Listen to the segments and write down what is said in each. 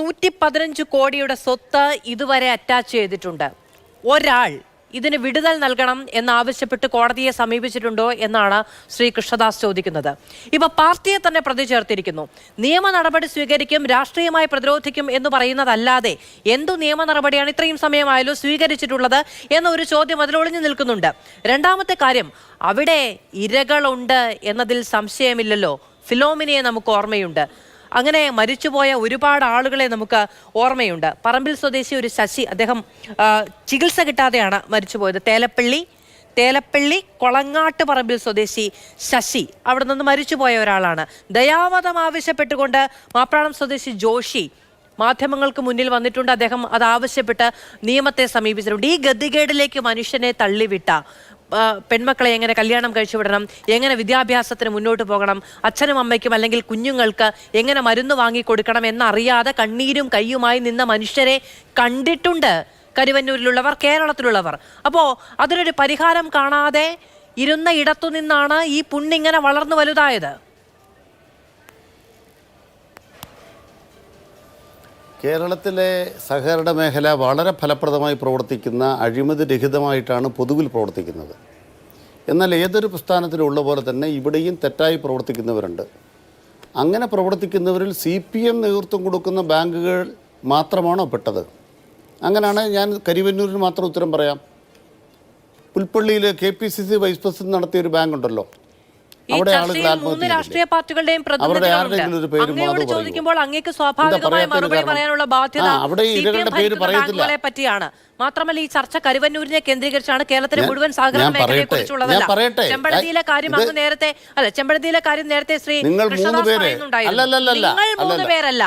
നൂറ്റി പതിനഞ്ച് കോടിയുടെ സ്വത്ത് ഇതുവരെ അറ്റാച്ച് ചെയ്തിട്ടുണ്ട്. ഒരാൾ ഇതിന് വിടുതൽ നൽകണം എന്നാവശ്യപ്പെട്ട് കോടതിയെ സമീപിച്ചിട്ടുണ്ടോ എന്നാണ് ശ്രീ കൃഷ്ണദാസ് ചോദിക്കുന്നത്. ഇവ പാർട്ടിയെ തന്നെ പ്രതി ചേർത്തിരിക്കുന്നു നിയമ നടപടി സ്വീകരിക്കും രാഷ്ട്രീയമായി പ്രതിരോധിക്കും എന്ന് പറയുന്നതല്ലാതെ എന്തു നിയമ നടപടിയാണ് ഇത്രയും സമയമായാലും സ്വീകരിച്ചിട്ടുള്ളത് എന്നൊരു ചോദ്യം അതിൽ ഒളിഞ്ഞു നിൽക്കുന്നുണ്ട്. രണ്ടാമത്തെ കാര്യം അവിടെ ഇരകളുണ്ട് എന്നതിൽ സംശയമില്ലല്ലോ. ഫിലോമിനയെ നമുക്ക് ഓർമ്മയുണ്ട്. അങ്ങനെ മരിച്ചുപോയ ഒരുപാട് ആളുകളെ നമുക്ക് ഓർമ്മയുണ്ട്. പറമ്പിൽ സ്വദേശി ഒരു ശശി അദ്ദേഹം ചികിത്സ കിട്ടാതെയാണ് മരിച്ചുപോയത്. തേലപ്പള്ളി തേലപ്പള്ളി കൊളങ്ങാട്ട് പറമ്പിൽ സ്വദേശി ശശി അവിടെ നിന്ന് മരിച്ചുപോയ ഒരാളാണ്. ദയാവധം ആവശ്യപ്പെട്ടുകൊണ്ട് മാപ്രാളം സ്വദേശി ജോഷി മാധ്യമങ്ങൾക്ക് മുന്നിൽ വന്നിട്ടുണ്ട്. അദ്ദേഹം അത് ആവശ്യപ്പെട്ട് നിയമത്തെ സമീപിച്ചിട്ടുണ്ട്. ഈ ഗതികേടിലേക്ക് മനുഷ്യനെ തള്ളിവിട്ട പെൺമക്കളെ എങ്ങനെ കല്യാണം കഴിച്ചുവിടണം എങ്ങനെ വിദ്യാഭ്യാസത്തിന് മുന്നോട്ട് പോകണം? അച്ഛനും അമ്മയ്ക്കും അല്ലെങ്കിൽ കുഞ്ഞുങ്ങൾക്ക് എങ്ങനെ മരുന്ന് വാങ്ങിക്കൊടുക്കണം എന്നറിയാതെ കണ്ണീരും കയ്യുമായി നിന്ന മനുഷ്യരെ കണ്ടിട്ടുണ്ട്. കരുവന്നൂരിലുള്ളവർ കേരളത്തിലുള്ളവർ. അപ്പോൾ അതിനൊരു പരിഹാരം കാണാതെ ഇരുന്ന ഇടത്തു നിന്നാണ് ഈ പുണ്ണിങ്ങനെ വളർന്നു വലുതായത്. കേരളത്തിലെ സഹകരണ മേഖല വളരെ ഫലപ്രദമായി പ്രവർത്തിക്കുന്ന അഴിമതി രഹിതമായിട്ടാണ് പൊതുവിൽ പ്രവർത്തിക്കുന്നത്. എന്നാൽ ഏതൊരു പ്രസ്ഥാനത്തിലുള്ള പോലെ തന്നെ ഇവിടെയും തെറ്റായി പ്രവർത്തിക്കുന്നവരുണ്ട്. അങ്ങനെ പ്രവർത്തിക്കുന്നവരിൽ സി പി എം നേതൃത്വം കൊടുക്കുന്ന ബാങ്കുകൾ മാത്രമാണോ പെട്ടത്? അങ്ങനെയാണ് ഞാൻ കരിവന്നൂരിന് മാത്രം ഉത്തരം പറയാം. പുൽപ്പള്ളിയിൽ K P C C vice president നടത്തിയ ഒരു ബാങ്ക് ഉണ്ടല്ലോ ഈ ചർച്ചയിൽ മൂന്ന് രാഷ്ട്രീയ പാർട്ടികളുടെയും പ്രതിനിധികളുണ്ട്. അങ്ങയോട് ചോദിക്കുമ്പോൾ അങ്ങേക്ക് സ്വാഭാവികമായ മറുപടി പറയാനുള്ള ബാധ്യത പറയത്തില്ല. പറ്റിയാണ്. മാത്രമല്ല ഈ ചർച്ച കരുവന്നൂരിനെ കേന്ദ്രീകരിച്ചാണ് കേരളത്തിലെ മുഴുവൻ സഹകരണ മേഖലയെ കുറിച്ചുള്ളതല്ല. ഞാൻ ചെമ്പഴന്തിയിലെ കാര്യം അങ്ങ് നേരത്തെ അല്ല ചെമ്പഴന്തിയിലെ കാര്യം നേരത്തെ ശ്രീ കൃഷ്ണദാസ് പറയുന്നുണ്ടായിരുന്നു. നിങ്ങൾ മൂന്ന് പേരല്ല.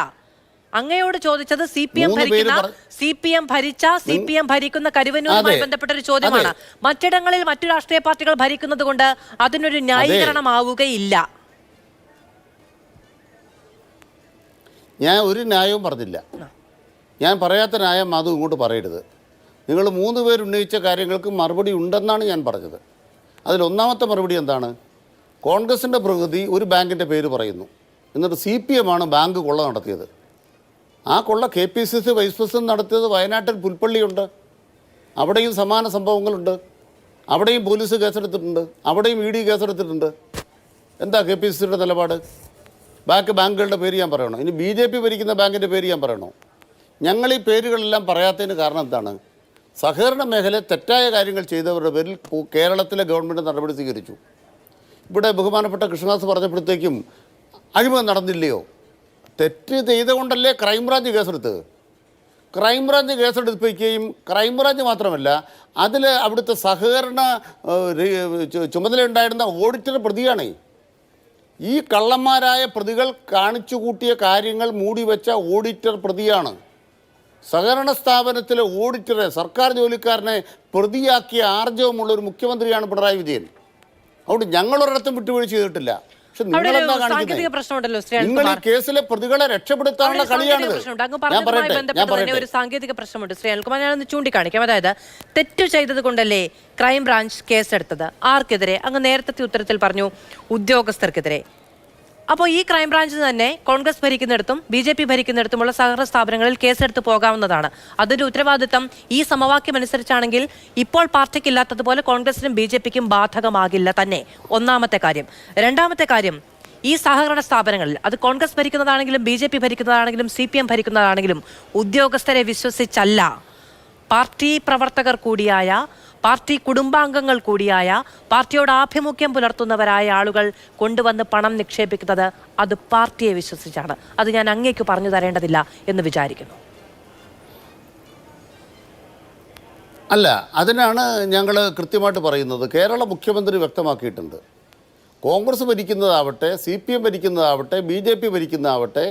അങ്ങയോട് ചോദിച്ചത് സി പി എം ഭരിക്കുന്ന സി പി എം ഭരിച്ച സി പി എം ഭരിക്കുന്ന കരുവന്നൂരുമായി അതെ. ബന്ധപ്പെട്ട ഒരു ചോദ്യമാണ്. മറ്റിടങ്ങളിൽ മറ്റു രാഷ്ട്രീയ പാർട്ടികൾ ഭരിക്കുന്നത് കൊണ്ട് അതിനൊരു ന്യായീകരണമാവുകയില്ല. ഞാൻ ഒരു ന്യായവും പറഞ്ഞില്ല. ഞാൻ പറയാത്ത ന്യായം അത് ഇങ്ങോട്ട് പറയരുത്. നിങ്ങൾ മൂന്ന് പേർ ഉന്നയിച്ച കാര്യങ്ങൾക്ക് മറുപടി ഉണ്ടെന്നാണ് ഞാൻ പറഞ്ഞത്. അതിലൊന്നാമത്തെ മറുപടി എന്താണ്? കോൺഗ്രസിന്റെ പ്രകൃതി ഒരു ബാങ്കിന്റെ പേര് പറയുന്നു. എന്നിട്ട് സി പി എമ്മാണ് ബാങ്ക് കൊള്ള നടത്തിയത്. ആ കൊള്ള K P C C vice president നടത്തിയത് വയനാട്ടിൽ പുൽപ്പള്ളിയുണ്ട്. അവിടെയും സമാന സംഭവങ്ങളുണ്ട്. അവിടെയും പോലീസ് കേസെടുത്തിട്ടുണ്ട്. അവിടെയും ഇ ഡി കേസെടുത്തിട്ടുണ്ട്. എന്താ കെ പി സി സിയുടെ നിലപാട്? ബാക്കി ബാങ്കുകളുടെ പേര് ഞാൻ പറയണോ? ഇനി ബി ജെ പി ഭരിക്കുന്ന ബാങ്കിന്റെ പേര് ഞാൻ പറയണോ? ഞങ്ങൾ ഈ പേരുകളെല്ലാം പറയാത്തതിന് കാരണം എന്താണ്? സഹകരണ മേഖല തെറ്റായ കാര്യങ്ങൾ ചെയ്തവരുടെ പേരിൽ കേരളത്തിലെ ഗവൺമെന്റ് നടപടി സ്വീകരിച്ചു. ഇവിടെ ബഹുമാനപ്പെട്ട കൃഷ്ണദാസ് പറഞ്ഞപ്പോഴത്തേക്കും അഴിമതി നടന്നില്ലയോ? തെറ്റ് ചെയ്തുകൊണ്ടല്ലേ ക്രൈംബ്രാഞ്ച് കേസെടുത്തത്? ക്രൈംബ്രാഞ്ച് കേസെടുപ്പിക്കുകയും ക്രൈംബ്രാഞ്ച് മാത്രമല്ല അതിൽ അവിടുത്തെ സഹകരണ ചുമതലയുണ്ടായിരുന്ന ഓഡിറ്റർ പ്രതിയാണ്. ഈ കള്ളന്മാരായ പ്രതികൾ കാണിച്ചു കൂട്ടിയ കാര്യങ്ങൾ മൂടിവെച്ച ഓഡിറ്റർ പ്രതിയാണ്. സഹകരണ സ്ഥാപനത്തിലെ ഓഡിറ്ററെ സർക്കാർ ജോലിക്കാരനെ പ്രതിയാക്കിയ ആർജവമുള്ള ഒരു മുഖ്യമന്ത്രിയാണ് പിണറായി വിജയൻ. അതുകൊണ്ട് ഞങ്ങളൊരിടത്തും വിട്ടുവീഴ്ച ചെയ്തിട്ടില്ല. പക്ഷെ സാങ്കേതിക പ്രശ്നമുണ്ടല്ലോ നിങ്ങൾ ഈ കേസിലെ പ്രതികളെ രക്ഷപ്പെടുത്താനുള്ള കളിയാണ് കളിയാണിത്. ഞാൻ പറയട്ടെ. ഒരു സാങ്കേതിക പ്രശ്നമുണ്ട്. ശ്രീ അനിൽകുമാർ ഞാനൊന്ന് ചൂണ്ടിക്കാണിക്കാം. അതായത് തെറ്റ് ചെയ്തത് കൊണ്ടല്ലേ ക്രൈംബ്രാഞ്ച് കേസെടുത്തത്? ആർക്കെതിരെ? അങ്ങ് നേരത്തെ ഉത്തരത്തിൽ പറഞ്ഞു ഉദ്യോഗസ്ഥർക്കെതിരെ. അപ്പോൾ ഈ ക്രൈംബ്രാഞ്ച് തന്നെ കോൺഗ്രസ് ഭരിക്കുന്നിടത്തും ബി ജെ പി ഭരിക്കുന്നിടത്തുമുള്ള സഹകരണ സ്ഥാപനങ്ങളിൽ കേസെടുത്ത് പോകാവുന്നതാണ്. അതിന്റെ ഉത്തരവാദിത്തം ഈ സമവാക്യം അനുസരിച്ചാണെങ്കിൽ ഇപ്പോൾ പാർട്ടിക്കില്ലാത്തതുപോലെ കോൺഗ്രസിനും ബി ജെ പിക്കും ബാധകമാകില്ല തന്നെ. ഒന്നാമത്തെ കാര്യം. രണ്ടാമത്തെ കാര്യം ഈ സഹകരണ സ്ഥാപനങ്ങളിൽ അത് കോൺഗ്രസ് ഭരിക്കുന്നതാണെങ്കിലും ബി ജെ പി ഭരിക്കുന്നതാണെങ്കിലും സി പി എം ഭരിക്കുന്നതാണെങ്കിലും ഉദ്യോഗസ്ഥരെ വിശ്വസിച്ചല്ല. പാർട്ടി പ്രവർത്തകർ കൂടിയായ പാർട്ടി കുടുംബാംഗങ്ങൾ കൂടിയായ പാർട്ടിയോട് ആഭിമുഖ്യം പുലർത്തുന്നവരായ ആളുകൾ കൊണ്ടുവന്ന് പണം നിക്ഷേപിക്കുന്നത് അത് പാർട്ടിയെ വിശ്വസിച്ചാണ്. അത് ഞാൻ അങ്ങേക്ക് പറഞ്ഞു തരേണ്ടതില്ല എന്ന് വിചാരിക്കുന്നു. അല്ല അതിനാണ് ഞങ്ങൾ കൃത്യമായിട്ട് പറയുന്നത്. കേരള മുഖ്യമന്ത്രി വ്യക്തമാക്കിയിട്ടുണ്ട്. കോൺഗ്രസ് ഭരിക്കുന്നതാവട്ടെ സി പി എം ഭരിക്കുന്നതാവട്ടെ ബി ജെ പി ഭരിക്കുന്നതാവട്ടെ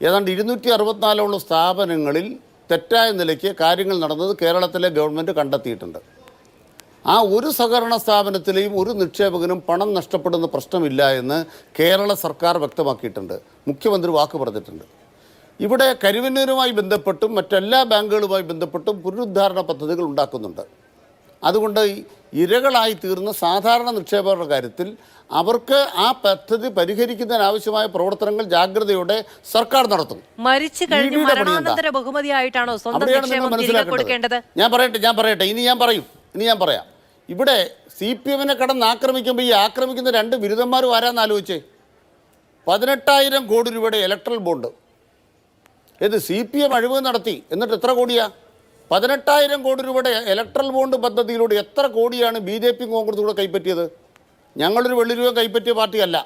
ഏതാണ്ട് ഇരുന്നൂറ്റി അറുപത്തിനാലോളം സ്ഥാപനങ്ങളിൽ തെറ്റായ നിലയ്ക്ക് കാര്യങ്ങൾ നടന്നത് കേരളത്തിലെ ഗവൺമെന്റ് കണ്ടെത്തിയിട്ടുണ്ട്. ആ ഒരു സഹകരണ സ്ഥാപനത്തിലെയും ഒരു നിക്ഷേപകനും പണം നഷ്ടപ്പെടുന്ന പ്രശ്നമില്ല എന്ന് കേരള സർക്കാർ വ്യക്തമാക്കിയിട്ടുണ്ട്. മുഖ്യമന്ത്രി വാക്ക് പറഞ്ഞിട്ടുണ്ട്. ഇവിടെ കരുവന്നൂരുമായി ബന്ധപ്പെട്ടും മറ്റെല്ലാ ബാങ്കുകളുമായി ബന്ധപ്പെട്ടും പുനരുദ്ധാരണ പദ്ധതികൾ ഉണ്ടാക്കുന്നുണ്ട്. അതുകൊണ്ട് ഇരകളായി തീർന്ന സാധാരണ നിക്ഷേപകരുടെ കാര്യത്തിൽ അവർക്ക് ആ പദ്ധതി പരിഹരിക്കുന്നതിനാവശ്യമായ പ്രവർത്തനങ്ങൾ ജാഗ്രതയോടെ സർക്കാർ നടത്തും മരിച്ചു കഴിഞ്ഞ് മരണാനന്തര ബഹുമതിയായിട്ടാണോ സ്വന്തം കൊടുക്കേണ്ടത്? ഞാൻ പറയട്ടെ ഞാൻ പറയട്ടെ. ഇനി ഞാൻ പറയും. ഇനി ഞാൻ പറയാം. ഇവിടെ സി പി എമ്മിനെ കടന്ന് ആക്രമിക്കുമ്പോൾ ഈ ആക്രമിക്കുന്ന രണ്ട് ബിരുദന്മാരും ആരാന്ന് ആലോചിച്ചേ? പതിനെട്ടായിരം കോടി രൂപയുടെ ഇലക്ട്രൽ ബോണ്ട് ഇത് സി പി എം അഴിവ് നടത്തി. എന്നിട്ട് എത്ര കോടിയാ? പതിനെട്ടായിരം കോടി രൂപയുടെ ഇലക്ട്രൽ ബോണ്ട് പദ്ധതിയിലൂടെ എത്ര കോടിയാണ് ബി ജെ പി കോൺഗ്രസ് കൂടെ കൈപ്പറ്റിയത്? ഞങ്ങളൊരു വെള്ളി രൂപ കൈപ്പറ്റിയ പാർട്ടിയല്ല.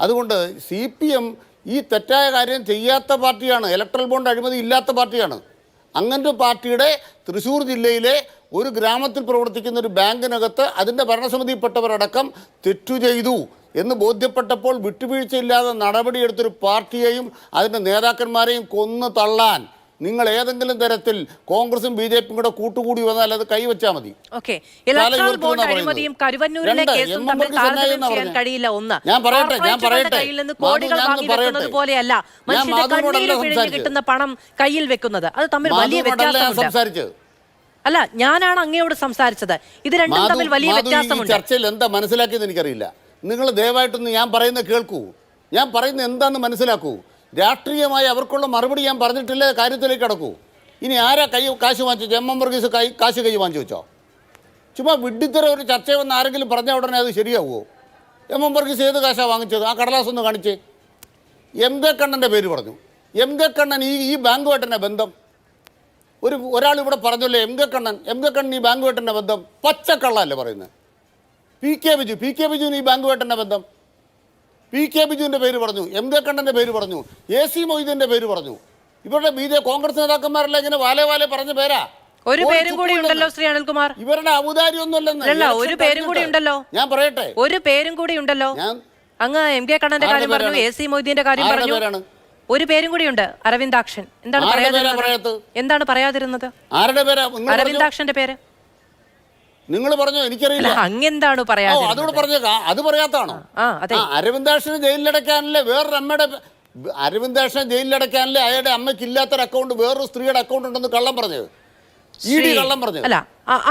അതുകൊണ്ട് സി പി എം ഈ തെറ്റായ കാര്യം ചെയ്യാത്ത പാർട്ടിയാണ്. ഇലക്ട്രൽ ബോണ്ട് അഴിമതി ഇല്ലാത്ത പാർട്ടിയാണ്. അങ്ങനത്തെ പാർട്ടിയുടെ തൃശ്ശൂർ ജില്ലയിലെ ഒരു ഗ്രാമത്തിൽ പ്രവർത്തിക്കുന്ന ഒരു ബാങ്കിനകത്ത് അതിന്റെ ഭരണസമിതിയിൽപ്പെട്ടവരടക്കം തെറ്റു ചെയ്തു എന്ന് ബോധ്യപ്പെട്ടപ്പോൾ വിട്ടുവീഴ്ചയില്ലാതെ നടപടിയെടുത്തൊരു പാർട്ടിയെയും അതിന്റെ നേതാക്കന്മാരെയും കൊന്നു തള്ളാൻ. നിങ്ങൾ ഏതെങ്കിലും തരത്തിൽ കോൺഗ്രസും ബി ജെ പിയും കൂടെ കൂട്ടുകൂടി വന്നാൽ അത് കൈവച്ചാൽ മതി. ഞാൻ പറയട്ടെ, ഞാൻ പറയട്ടെ. കിട്ടുന്ന പണം കയ്യിൽ വെക്കുന്നത്. അത് തമ്മിൽ വലിയ വ്യത്യാസമുണ്ട്. സംസാരിച്ചത്. അല്ല ഞാനാണ് അങ്ങയോട് സംസാരിച്ചത്. ഇത് രണ്ടും തമ്മിൽ വലിയ വ്യത്യാസമുണ്ട്. ചർച്ചയിൽ എന്താ മനസ്സിലാക്കിയെന്ന് എനിക്കറിയില്ല. നിങ്ങൾ ദയവായിട്ടൊന്ന് ഞാൻ പറയുന്ന കേൾക്കൂ. ഞാൻ പറയുന്നത് എന്താന്ന് മനസ്സിലാക്കൂ. രാഷ്ട്രീയമായി അവർക്കുള്ള മറുപടി ഞാൻ പറഞ്ഞിട്ടില്ല കാര്യത്തിലേക്ക് കടക്കൂ. ഇനി ആരാ കൈ കാശ് വാങ്ങിച്ചു എം. എം വർഗീസ് കൈ കാശ് കൈ വാങ്ങിച്ചു വെച്ചോ? ചുമ്മാ വിഡിത്തര ഒരു ചർച്ച വന്ന് ആരെങ്കിലും പറഞ്ഞ ഉടനെ അത് ശരിയാവുമോ എം. എം വർഗീസ് ഏത് കാശാണ് വാങ്ങിച്ചത്? ആ കടലാസ് ഒന്ന് കാണിച്ചേ. എം. കെ. കണ്ണന്റെ പേര് പറഞ്ഞു. എം. കെ. കണ്ണൻ ഈ ഈ ബാങ്കുമായിട്ട് തന്നെ ബന്ധം? ഒരു ഒരാൾ ഇവിടെ പറഞ്ഞല്ലോ M K Kannan M K Kannan ഈ ബാങ്ക് വേട്ടന്റെ ബന്ധം? പച്ചക്കള്ളല്ലേ പറയുന്നത്. P K Biju P K ബിജുവിന് ഈ ബാങ്ക് വേട്ടന്റെ ബന്ധം? പി കെ ബിജുവിന്റെ പേര് പറഞ്ഞു എം കെ കണ്ണന്റെ പേര് പറഞ്ഞു എ സി മൊയ്തീന്റെ പേര് പറഞ്ഞു. ഇവരുടെ ബി ജെ കോൺഗ്രസ് നേതാക്കന്മാരെല്ലാം ഇങ്ങനെ വാലേ വാലേ പറഞ്ഞ പേരാ? ഒരു പേരും കൂടി ഉണ്ടല്ലോ ശ്രീ അനിൽകുമാർ. ഇവരുടെ ഔദാര്യമൊന്നുമല്ലെന്ന് അല്ല, ഒരു പേരും കൂടി ഉണ്ടല്ലോ. ഞാൻ പറയട്ടെ. ഒരു പേരും കൂടി ഉണ്ടല്ലോ. അങ്ങ് എം കെ കണ്ണന്റെ കാര്യം പറഞ്ഞു എ സി മൊയ്തീന്റെ കാര്യം പറഞ്ഞു? ഒരു പേരും കൂടിയുണ്ട് അരവിന്ദാക്ഷൻ. എന്താണ് ആരുടെ പേരാ പറയാതിരുന്നത് പറയാത്തത്? എന്താണ് പറയാതിരുന്നത്? ആരുടെ പേരാ? നിങ്ങൾ പറഞ്ഞു. അരവിന്ദാക്ഷന്റെ പേര്? നിങ്ങൾ പറഞ്ഞോ അല്ല എനിക്കറിയില്ല അങ്ങെന്താണ് ഓ പറയാതിരുന്നത് പറഞ്ഞേക്കാം അത് പറയാത്താണോ? ആ അതെ. ആ അരവിന്ദാക്ഷനെ ജയിലിലടയ്ക്കാനല്ലേ വേറൊരു അമ്മയുടെ അരവിന്ദാക്ഷനെ ജയിലിലടക്കാനല്ലേ അയാളുടെ അമ്മയ്ക്ക് ഇല്ലാത്തൊരു അക്കൗണ്ട് വേറൊരു സ്ത്രീയുടെ അക്കൗണ്ട് ഉണ്ടെന്ന് കള്ളം പറഞ്ഞത്? അല്ല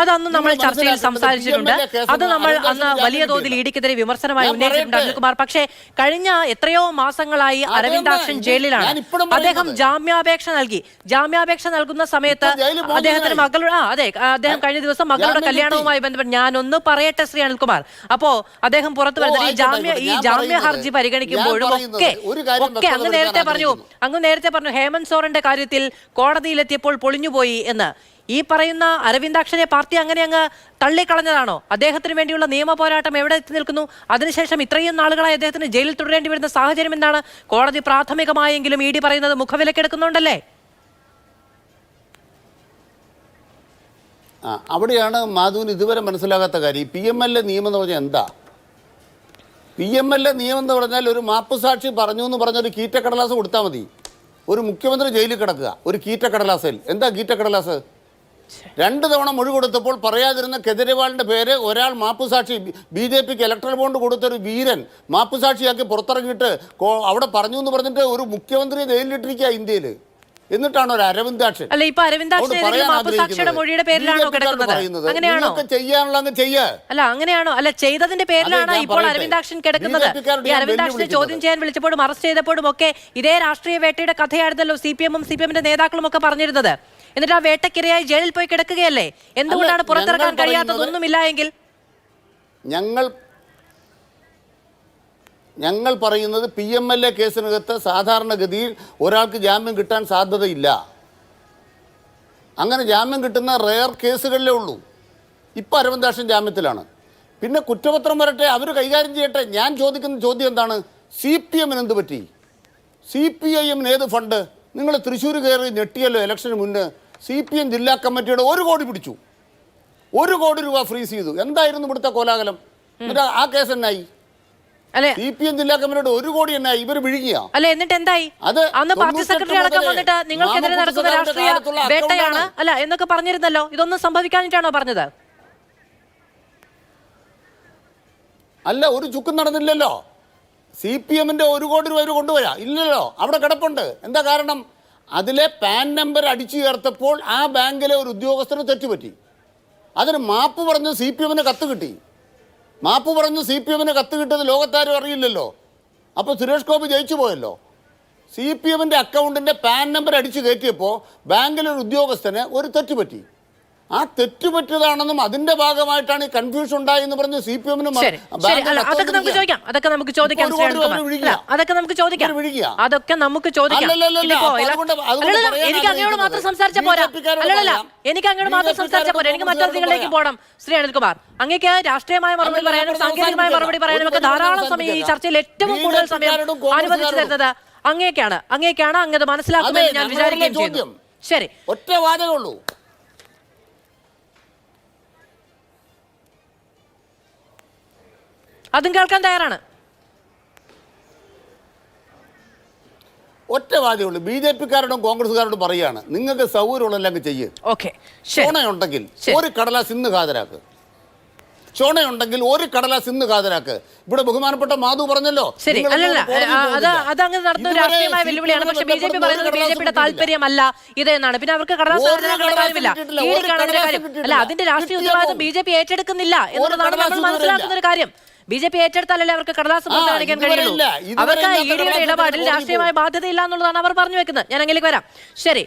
അതന്ന് നമ്മൾ ചർച്ചയിൽ സംസാരിച്ചിട്ടുണ്ട്. അത് നമ്മൾ അന്ന് വലിയ തോതിൽ. ഇടിക്കെതിരെ വിമർശനമായി ഉന്നയിച്ചിട്ടുണ്ട്. അനിൽകുമാർ. പക്ഷേ കഴിഞ്ഞ എത്രയോ മാസങ്ങളായി? അരവിന്ദാക്ഷൻ ജയിലിലാണ്. അദ്ദേഹം ജാമ്യാപേക്ഷ നൽകി. ജാമ്യാപേക്ഷ നൽകുന്ന സമയത്ത്. അദ്ദേഹത്തിന് മകളുടെ ആ അതെ അദ്ദേഹം കഴിഞ്ഞ ദിവസം മകളുടെ കല്യാണവുമായി ബന്ധപ്പെട്ട് ഞാനൊന്ന് പറയട്ടെ ശ്രീ അനിൽകുമാർ. അപ്പോ അദ്ദേഹം പുറത്തു വരുന്നത് ഈ ജാമ്യ ഈ ജാമ്യ ഹർജി പരിഗണിക്കുമ്പോഴും ഒക്കെ ഒക്കെ അങ്ങ് നേരത്തെ പറഞ്ഞു. അങ്ങ് നേരത്തെ പറഞ്ഞു ഹേമന്ത് സോറന്റെ കാര്യത്തിൽ കോടതിയിലെത്തിയപ്പോൾ പൊളിഞ്ഞുപോയി എന്ന്. ഈ പറയുന്ന അരവിന്ദാക്ഷനെ പാർട്ടി അങ്ങനെ അങ്ങ് തള്ളിക്കളഞ്ഞതാണോ? അദ്ദേഹത്തിന് വേണ്ടിയുള്ള നിയമ പോരാട്ടം എവിടെ എത്തി നിൽക്കുന്നു? അതിനുശേഷം ഇത്രയും നാളുകളായി അദ്ദേഹത്തിന് ജയിലിൽ തുടരേണ്ടി വരുന്ന സാഹചര്യം എന്താണ്? കോടതി പ്രാഥമികമായെങ്കിലും ഇ ഡി പറയുന്നത് മുഖവിലക്കെടുക്കുന്നുണ്ടല്ലേ ആ അവിടെയാണ് മാധുവിന് ഇതുവരെ മനസ്സിലാകാത്ത കാര്യം. പി എം എൽ എ നിയമം എന്ന് പറഞ്ഞാൽ എന്താ? പി എം എൽ എ നിയമം എന്ന് പറഞ്ഞാൽ ഒരു മാപ്പ് സാക്ഷി പറഞ്ഞു എന്ന് പറഞ്ഞ ഒരു കീറ്റക്കടലാസ് കൊടുത്താൽ മതി. ഒരു മുഖ്യമന്ത്രി ജയിലിൽ കിടക്കുക. ഒരു കീറ്റക്കടലാസിൽ. എന്താ കീറ്റക്കടലാസ്? രണ്ട് തവണ മൊഴി കൊടുത്തപ്പോൾ പറയാതിരുന്ന കെജ്രിവാളിന്റെ പേര് ഒരാൾ മാപ്പുസാക്ഷി ബി ജെ പിക്ക് ഇലക്ട്രൽ ബോണ്ട് കൊടുത്തൊരു വീരൻ മാപ്പുസാക്ഷിയാക്കി പുറത്തിറങ്ങിയിട്ട് അവിടെ പറഞ്ഞു എന്ന് പറഞ്ഞിട്ട് ഒരു മുഖ്യമന്ത്രിയെ ജയിലിലിട്ടിരിക്കുക ഇന്ത്യയിൽ എന്നിട്ടാണ് ഒരു അരവിന്ദാക്ഷൻ അല്ല ഇപ്പൊ ആഗ്രഹിക്കുന്നത്. മൊഴിയുടെ പേരിലാണോ കിടക്കുന്നത്? അങ്ങനെയാണോ? ചെയ്യാനുള്ള അങ്ങ് ചെയ്യുക അല്ല അങ്ങനെയാണോ? അല്ല ചെയ്തതിന്റെ പേരിലാണ് ഇപ്പോൾ അരവിന്ദാക്ഷൻ കിടക്കുന്നത്? ഈ അരവിന്ദാക്ഷനെ ചോദ്യം ചെയ്യാൻ വിളിച്ചപ്പോഴും അറസ്റ്റ് ചെയ്തപ്പോഴും ഒക്കെ ഇതേ രാഷ്ട്രീയ വേട്ടയുടെ കഥയായിരുന്നല്ലോ സി പി എമ്മും സി പി എമ്മിന്റെ നേതാക്കളും ഒക്കെ പറഞ്ഞിരുന്നത്. എന്നിട്ട് ആ വേട്ടക്കിരയായി ജയിലിൽ പോയി കിടക്കുകയല്ലേ? എന്തുകൊണ്ടാണ് പുറത്തിറക്കാൻ കഴിയാത്തതൊന്നുമില്ല എങ്കിൽ? ഞങ്ങൾ ഞങ്ങൾ പറയുന്നത് പി എം എൽ എ കേസിനകത്ത് സാധാരണഗതിയിൽ ഒരാൾക്ക് ജാമ്യം കിട്ടാൻ സാധ്യതയില്ല. അങ്ങനെ ജാമ്യം കിട്ടുന്ന റെയർ കേസുകളിലേ ഉള്ളൂ. ഇപ്പം അരവിന്ദാക്ഷൻ ജാമ്യത്തിലാണ്. പിന്നെ കുറ്റപത്രം വരട്ടെ അവർ കൈകാര്യം ചെയ്യട്ടെ. ഞാൻ ചോദിക്കുന്ന ചോദ്യം എന്താണ്? സി പി എമ്മിന് എന്ത് പറ്റി? സി പി ഐ എമ്മിന് ഏത് ഫണ്ട്? നിങ്ങൾ തൃശ്ശൂർ കയറി ഞെട്ടിയല്ലോ ഇലക്ഷന് മുന്നേ. സി പി എം ജില്ലാ കമ്മിറ്റിയുടെ ഒരു കോടി പിടിച്ചു. ഒരു കോടി രൂപ ഫ്രീസ് ചെയ്തു. എന്തായിരുന്നു ഇവിടുത്തെ കോലാഹലം? എന്നിട്ട് ആ കേസ് എന്നായി? അല്ലെ? സി പി എം ജില്ലാ കമ്മിറ്റിയുടെ ഒരു കോടി എന്നായി. ഇവർ വിഴുങ്ങിയ? അല്ല എന്നിട്ട് എന്തായി? അത് അന്ന് പാർട്ടി സെക്രട്ടറി അടക്കം മുതലേ വന്നിട്ട് നിങ്ങൾക്കെതിരെ നടക്കുന്ന രാഷ്ട്രീയ വേട്ടയാണ്. അല്ല എന്നൊക്കെ പറഞ്ഞിരുന്നല്ലോ. ഇതൊന്നും സംഭവിക്കാനിട്ടാണോ പറഞ്ഞത്? അല്ല ഒരു ചുക്കും നടന്നില്ലല്ലോ. സി പി എമ്മിന്റെ ഒരു കോടി രൂപ ഇവർ കൊണ്ടുവരാ. ഇല്ലല്ലോ. അവിടെ കിടപ്പുണ്ട്. എന്താ കാരണം? അതിലെ പാൻ നമ്പർ അടിച്ചു ചേർത്തപ്പോൾ ആ ബാങ്കിലെ ഒരു ഉദ്യോഗസ്ഥന് തെറ്റുപറ്റി. അതിന് മാപ്പ് പറഞ്ഞ് സി പി എമ്മിന് കത്ത് കിട്ടി. മാപ്പ് പറഞ്ഞ് സി പി എമ്മിന് കത്ത് കിട്ടിയത് ലോകത്താരും അറിയില്ലല്ലോ. അപ്പോൾ സുരേഷ് ഗോപി ജയിച്ചു പോയല്ലോ. സി പി എമ്മിന്റെ അക്കൗണ്ടിന്റെ പാൻ നമ്പർ അടിച്ചു കയറ്റിയപ്പോൾ ബാങ്കിലൊരു ഉദ്യോഗസ്ഥന് ഒരു തെറ്റ് പറ്റി ആ തെറ്റ് പറ്റിയതാണെന്നും അതിന്റെ ഭാഗമായിട്ടാണ് ഈ കൺഫ്യൂഷൻ ഉണ്ടായെന്ന് പറഞ്ഞ് സി പി എമ്മിന് അതൊക്കെ നമുക്ക് ചോദിക്കാം. അതൊക്കെ നമുക്ക് ചോദിക്കാം അതൊക്കെ നമുക്ക് ചോദിക്കാം. അതൊക്കെ നമുക്ക് ചോദിക്കാം. എനിക്ക് അങ്ങയോട് മാത്രം സംസാരിച്ച പോരാ. അല്ലല്ല. എനിക്ക് അങ്ങോട്ട് മാത്രം സംസാരിച്ച പോരാ. എനിക്ക് മറ്റൊരു പോകണം ശ്രീ അനിൽകുമാർ അങ്ങേക്ക് രാഷ്ട്രീയമായ മറുപടി പറയാനും സാങ്കേതികമായ മറുപടി പറയാനും ഒക്കെ ധാരാളം സമയം ഈ ചർച്ചയിൽ ഏറ്റവും കൂടുതൽ സമയം അനുവദിച്ചു തരുന്നത് അങ്ങേക്കാണ്. അങ്ങേക്കാണ് അങ്ങത് മനസ്സിലാക്കുമെന്ന് ഞാൻ വിചാരിക്കുകയും ചെയ്യുന്നു. ശരി. ഒറ്റ വാചകമേ അതും കേൾക്കാൻ തയ്യാറാണ്. ഒറ്റ വാചകമേ ഉള്ളൂ. ബി ജെ പിക്കാരോടും കോൺഗ്രസ്സുകാരോടും പറയുകയാണ് നിങ്ങൾക്ക് സൗകര്യമുള്ളതെല്ലാം ചെയ്യ്. ചോണയുണ്ടെങ്കിൽ ഒരു കടലാസ് ഇന്ന് ഹാജരാക്ക്. ചോണയുണ്ടെങ്കിൽ ഒരു കടലാസ് ഇന്ന് ഹാജരാക്ക്. ഇവിടെ ബഹുമാനപ്പെട്ട മാധു പറഞ്ഞല്ലോ ശരി. അല്ലല്ല അത് പോകുന്നില്ല. നടത്തുന്ന രാഷ്ട്രീയമായ വെല്ലുവിളിയാണ്. പക്ഷെ ബി ജെ പി പറയുന്നത് ബി ജെ പിയുടെ താല്പര്യമല്ല ഇത് എന്നാണ് പിന്നെ അവർക്ക് കടലാസ് കാര്യമില്ല. അല്ല അതിന്റെ രാഷ്ട്രീയ ഉത്തരവാദിത്വം ബി ജെ പി ഏറ്റെടുക്കുന്നില്ല എന്നതാണ് നമ്മൾ മനസ്സിലാക്കുന്ന ഒരു കാര്യം. ബി ജെ പി ഏറ്റെടുത്താലല്ലേ അവർക്ക് കടലാസ് പുറത്തിറക്കാൻ കഴിയുള്ളൂ? അവർക്ക് ഇ ഡിയുടെ ഇടപാടിൽ രാഷ്ട്രീയമായ ബാധ്യതയില്ല എന്നുള്ളതാണ് അവർ പറഞ്ഞു വെക്കുന്നത്. ഞാൻ അങ്ങനെയൊക്കെ വരാം. ശരി.